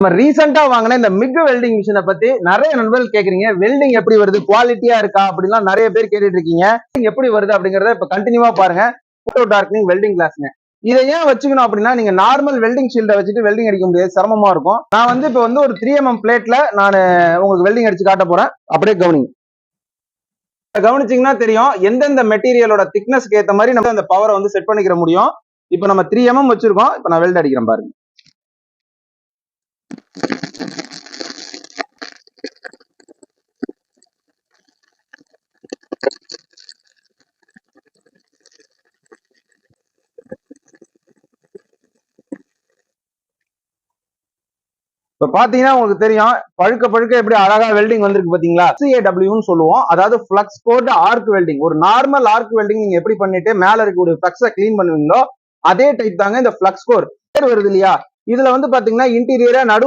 நம்ம ரீசெண்டா வாங்கின இந்த மிக் வெல்டிங் மிஷினை பத்தி நிறைய நண்பர்கள் கேக்குறீங்க. வெல்டிங் எப்படி வருது? குவாலிட்டியா இருக்கா? அப்படின்லாம் நிறைய பேர் கேட்டுட்டு இருக்கீங்க. எப்படி வருது அப்படிங்கறத இப்ப கண்டினியூவா பாருங்க. போட்டோ டார்க்னிங் வெல்டிங் கிளாஸ்ங்க இதை ஏன் வச்சுக்கணும் அப்படின்னா நீங்க நார்மல் வெல்டிங் ஷீல்டை வச்சுட்டு வெல்டிங் அடிக்க முடியாது. சிரமமா இருக்கும். நான் வந்து இப்ப வந்து ஒரு த்ரீ எம்எம் பிளேட்ல நான் உங்களுக்கு வெல்டிங் அடிச்சு காட்ட போறேன். அப்படியே கவனிங்க. கவனிச்சீங்கன்னா தெரியும் எந்தெந்த மெட்டீரியலோட திக்னஸ்க்கு ஏற்ற மாதிரி நம்ம அந்த பவரை வந்து செட் பண்ணிக்கிற முடியும். இப்போ நம்ம த்ரீ எம்எம் வச்சிருக்கோம். இப்போ நான் வெல்ட் அடிக்கிறேன் பாருங்க. இப்ப பாத்தீங்கன்னா உங்களுக்கு தெரியும் பழுக்க பழுக்க எப்படி அழகா வெல்டிங் வந்திருக்கு பாத்தீங்களா? சிஏடபிள்யூன்னு சொல்லுவோம். அதாவது ஃபிளக்ஸ் கோட் ஆர்க் வெல்டிங் ஒரு நார்மல் ஆர்க் வெல்டிங் நீங்க எப்படி பண்ணிட்டு மேல இருக்கக்கூடிய ஃபிளக்ஸை கிளீன் பண்ணுவீங்களோ அதே டைப் தாங்க இந்த ஃபிளக்ஸ் கோர் வருது இல்லையா? இதுல வந்து பாத்தீங்கன்னா இன்டீரியரா நடு